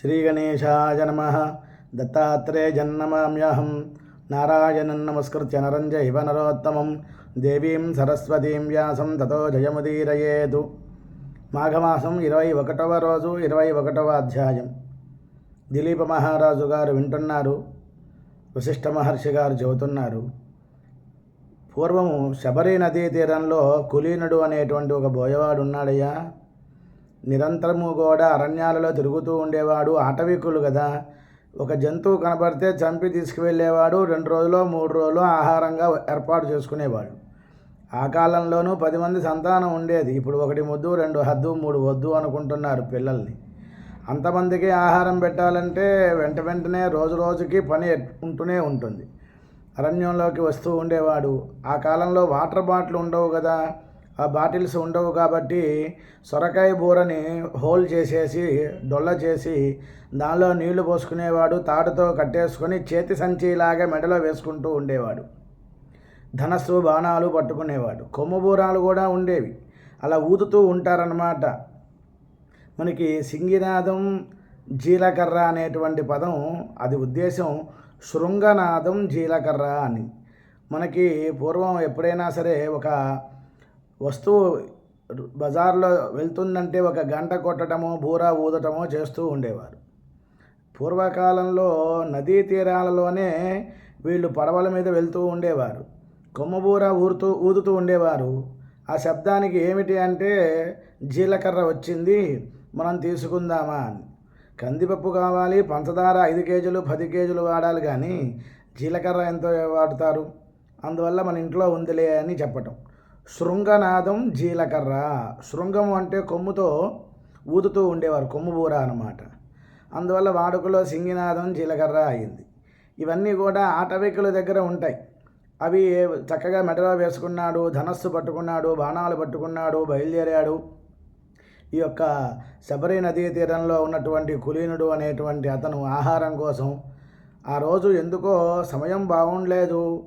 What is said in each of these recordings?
శ్రీగణేశాయ నమ. దత్తాత్రేయజన్నమామ్యహం నారాయణం నమస్కృత్య నరంజైవ నరోత్తమం. దేవీం సరస్వతీం వ్యాసం తతో జయముదీరయేదు. మాఘమాసం ఇరవై ఒకటవ రోజు ఇరవై ఒకటవ అధ్యాయం. దిలీప మహారాజు గారు వింటున్నారు. వశిష్ఠ మహర్షి గారు చెబుతున్నారు. పూర్వము శబరి నదీ తీరంలో కులీనుడు అనేటువంటి ఒక బోయవాడు ఉన్నాడయ్యా. నిరంతరము కూడా అరణ్యాలలో తిరుగుతూ ఉండేవాడు ఆటవికులు కదా ఒక జంతువు కనబడితే చంపి తీసుకువెళ్ళేవాడు రెండు రోజులు మూడు రోజులు ఆహారంగా ఏర్పాటు చేసుకునేవాడు. ఆ కాలంలోనూ పది మంది సంతానం ఉండేది. ఇప్పుడు ఒకటి ముద్దు రెండు హద్దు మూడు వద్దు అనుకుంటున్నారు పిల్లల్ని. అంతమందికి ఆహారం పెట్టాలంటే వెంట వెంటనే రోజు రోజుకి పని ఉంటూనే ఉంటుంది. అరణ్యంలోకి వస్తూ ఉండేవాడు. ఆ కాలంలో వాటర్ బాటిల్ ఉండవు కదా ఆ బాటిల్స్ ఉండవు కాబట్టి సొరకాయ బూరని హోల్ చేసేసి డొల్ల చేసి దానిలో నీళ్ళు పోసుకునేవాడు తాడుతో కట్టేసుకొని చేతి సంచిలాగా మెడలో వేసుకుంటూ ఉండేవాడు. ధనస్సు బాణాలు పట్టుకునేవాడు. కొమ్ము బూరాలు కూడా ఉండేవి. అలా ఊదుతూ ఉంటారన్నమాట. మనకి సింగినాదం జీలకర్ర అనేటువంటి పదం అది ఉద్దేశం శృంగనాదం జీలకర్ర అని. మనకి పూర్వం ఎప్పుడైనా సరే ఒక వస్తువు బజార్లో వెళ్తుందంటే ఒక గంట కొట్టడము బూరా ఊదటమో చేస్తూ ఉండేవారు. పూర్వకాలంలో నదీ తీరాలలోనే వీళ్ళు పడవల మీద వెళ్తూ ఉండేవారు. కొమ్మబూర ఊరుతూ ఊదుతూ ఉండేవారు. ఆ శబ్దానికి ఏమిటి అంటే జీలకర్ర వచ్చింది మనం తీసుకుందామా అని. కందిపప్పు కావాలి పంచదార ఐదు కేజీలు పది కేజీలు వాడాలి కానీ జీలకర్ర ఎంత వాడతారు. అందువల్ల మన ఇంట్లో ఉందిలే అని చెప్పటం. శృంగనాదం జీలకర్ర. శృంగం అంటే కొమ్ముతో ఊదుతూ ఉండేవారు కొమ్ము బూర అన్నమాట. అందువల్ల వాడుకలో సింగినాదం జీలకర్ర అయింది. ఇవన్నీ కూడా ఆటవికుల దగ్గర ఉంటాయి. అవి చక్కగా మెడలో వేసుకున్నాడు ధనస్సు పట్టుకున్నాడు బాణాలు పట్టుకున్నాడు బయలుదేరాడు. ఈ యొక్క శబరి నదీ తీరంలో ఉన్నటువంటి కులీనుడు అనేటువంటి అతను ఆహారం కోసం ఆ రోజు ఎందుకో సమయం బాగుండలేదు.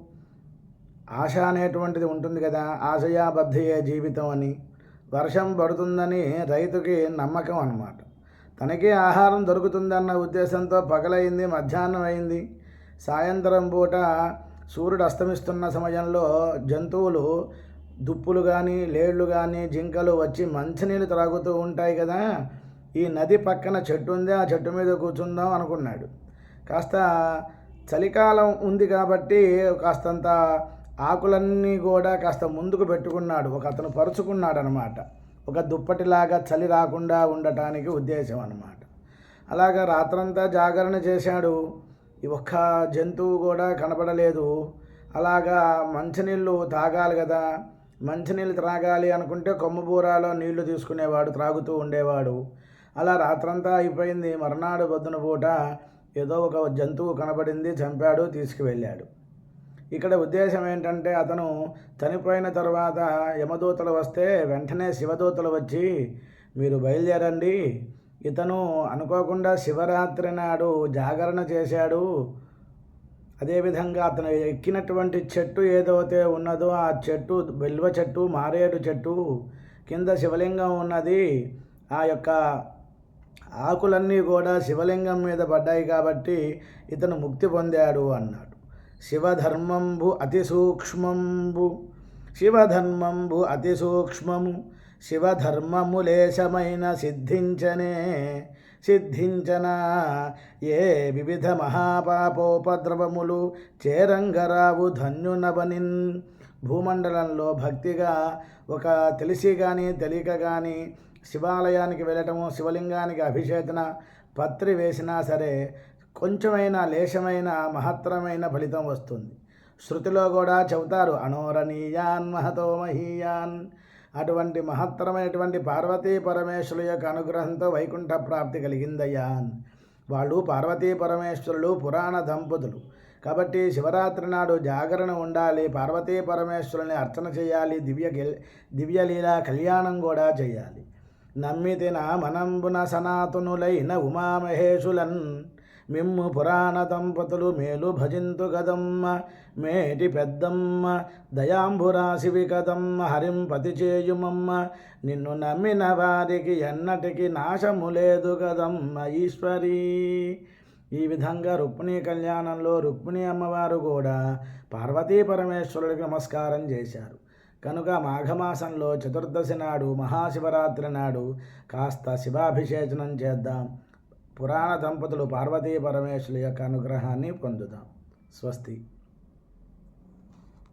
ఆశ అనేటువంటిది ఉంటుంది కదా. ఆశయాబద్ధయే జీవితం అని. వర్షం పడుతుందని రైతుకి నమ్మకం అన్నమాట. తనకే ఆహారం దొరుకుతుందన్న ఉద్దేశంతో పగలైంది మధ్యాహ్నం అయింది సాయంత్రం పూట సూర్యుడు అస్తమిస్తున్న సమయంలో జంతువులు దుప్పులు కానీ లేళ్ళు కానీ జింకలు వచ్చి మంచినీళ్ళు త్రాగుతూ ఉంటాయి కదా. ఈ నది పక్కన చెట్టు ఉంది ఆ చెట్టు మీద కూర్చుందాం అనుకున్నాడు. కాస్త చలికాలం ఉంది కాబట్టి కాస్తంత ఆకులన్నీ కూడా కాస్త ముందుకు పెట్టుకున్నాడు ఒక అతను పరుచుకున్నాడు అనమాట ఒక దుప్పటిలాగా చలి రాకుండా ఉండటానికి ఉద్దేశం అనమాట అలాగా రాత్రంతా జాగరణ చేశాడు. ఈ ఒక్క జంతువు కూడా కనపడలేదు. అలాగా మంచినీళ్ళు తాగాలి కదా. మంచినీళ్ళు త్రాగాలి అనుకుంటే కొమ్మబూరాలో నీళ్ళు తీసుకునేవాడు త్రాగుతూ ఉండేవాడు. అలా రాత్రంతా అయిపోయింది. మర్నాడు పొద్దున పూట ఏదో ఒక జంతువు కనబడింది చంపాడు తీసుకువెళ్ళాడు. ఇక్కడ ఉద్దేశం ఏంటంటే అతను చనిపోయిన తర్వాత యమదూతలు వస్తే వెంటనే శివదూతలు వచ్చి మీరు బయలుదేరండి. ఇతను అనుకోకుండా శివరాత్రి నాడు జాగరణ చేశాడు. అదేవిధంగా అతను ఎక్కినటువంటి చెట్టు ఏదైతే ఉన్నదో ఆ చెట్టు బిల్వ చెట్టు మారేడు చెట్టు కింద శివలింగం ఉన్నది. ఆ యొక్క ఆకులన్నీ కూడా శివలింగం మీద పడ్డాయి కాబట్టి ఇతను ముక్తి పొందాడు అన్నాడు. శివధర్మంబు అతి సూక్ష్మంబు శివధర్మంబు అతి సూక్ష్మము శివధర్మములేశమైన సిద్ధించనే సిద్ధించన. ఏ వివిధ మహాపాపోపద్రవములు చేరంగరావు ధన్యునవనిన్. భూమండలంలో భక్తిగా ఒక తెలిసి కానీ తెలియక కానీ శివాలయానికి వెళ్ళటము శివలింగానికి అభిషేచన పత్రి వేసినా సరే కొంచెమైన లేశమైన మహత్తరమైన ఫలితం వస్తుంది. శృతిలో కూడా చెబుతారు అనోరణీయాన్ మహతో మహీయాన్. అటువంటి మహత్తరమైనటువంటి పార్వతీ పరమేశ్వరుల యొక్క అనుగ్రహంతో వైకుంఠ ప్రాప్తి కలిగిందయ్యా వాళ్ళు పార్వతీ పరమేశ్వరులు పురాణ దంపతులు. కాబట్టి శివరాత్రి నాడు జాగరణ ఉండాలి పార్వతీ పరమేశ్వరుని అర్చన చేయాలి దివ్య దివ్యలీల కళ్యాణం కూడా చేయాలి. నమ్మితిన మనంబున సనాతునులైన ఉమామహేషులన్ మిమ్ము పురాణ దంపతులు మేలు భజింతు గదమ్మ మేటి పెద్దమ్మ దయాంబురాశివి కదమ్మ హరింపతి చేయుమమ్మ. నిన్ను నమ్మిన వారికి ఎన్నటికి నాశము లేదు కదమ్మ ఈశ్వరీ. ఈ విధంగా రుక్మిణీ కళ్యాణంలో రుక్మిణి అమ్మవారు కూడా పార్వతీ పరమేశ్వరుడికి నమస్కారం చేశారు. కనుక మాఘమాసంలో చతుర్దశి నాడు మహాశివరాత్రి నాడు కాస్త శివాభిషేచనం చేద్దాం. పురాణ దంపతులు పార్వతీ పరమేశ్వరుల యొక్క అనుగ్రహాన్ని పొందుదాం. స్వస్తి.